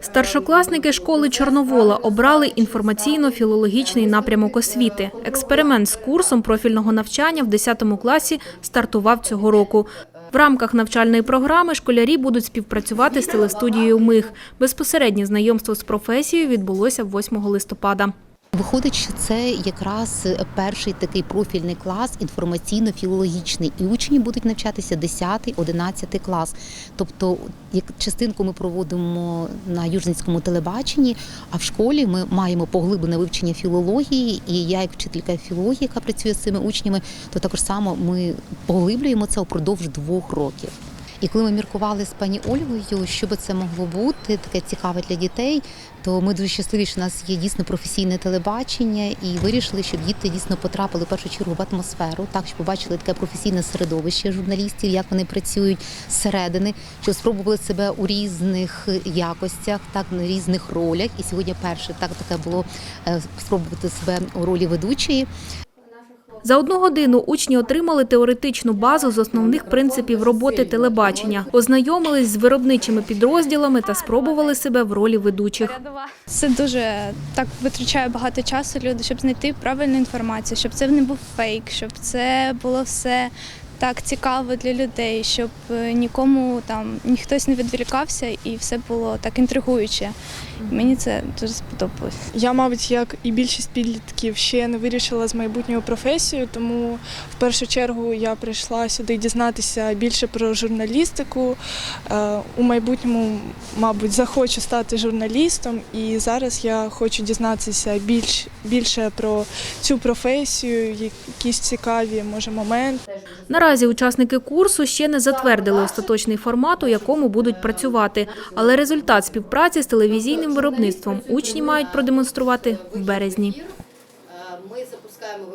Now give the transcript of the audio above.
Старшокласники школи Чорновола обрали інформаційно-філологічний напрямок освіти. Експеримент з курсом профільного навчання в 10 класі стартував цього року. В рамках навчальної програми школярі будуть співпрацювати з телестудією Миг. Безпосереднє знайомство з професією відбулося 8 листопада. Виходить, що це якраз перший такий профільний клас інформаційно-філологічний, і учні будуть навчатися 10-11 клас. Тобто, як частинку ми проводимо на Южницькому телебаченні, а в школі ми маємо поглиблене вивчення філології. І я, як вчителька філології, яка працює з цими учнями, то також само ми поглиблюємо це упродовж двох років. І коли ми міркували з пані Ольгою, що би це могло бути, таке цікаве для дітей, то ми дуже щасливі, що у нас є дійсно професійне телебачення, і вирішили, щоб діти дійсно потрапили в першу чергу в атмосферу, так щоб побачили таке професійне середовище журналістів, як вони працюють зсередини, щоб спробували себе у різних якостях, так на різних ролях. І сьогодні перше так таке було е, спробувати себе у ролі ведучої. За одну годину учні отримали теоретичну базу з основних принципів роботи телебачення, ознайомились з виробничими підрозділами та спробували себе в ролі ведучих. Це дуже так витрачає багато часу люди, щоб знайти правильну інформацію, щоб це не був фейк, щоб це було все так цікаво для людей, щоб е, нікому там ніхтось не відволікався і все було так інтригуюче. Мені це дуже сподобалось. Я, мабуть, як і більшість підлітків, ще не вирішила з майбутньою професією, тому в першу чергу я прийшла сюди дізнатися більше про журналістику. Е, У майбутньому, мабуть, захочу стати журналістом, і зараз я хочу дізнатися більш, більше про цю професію, якісь цікаві, може, моменти. Наразі учасники курсу ще не затвердили остаточний формат, у якому будуть працювати, але результат співпраці з телевізійним виробництвом учні мають продемонструвати в березні. Ми запускаємо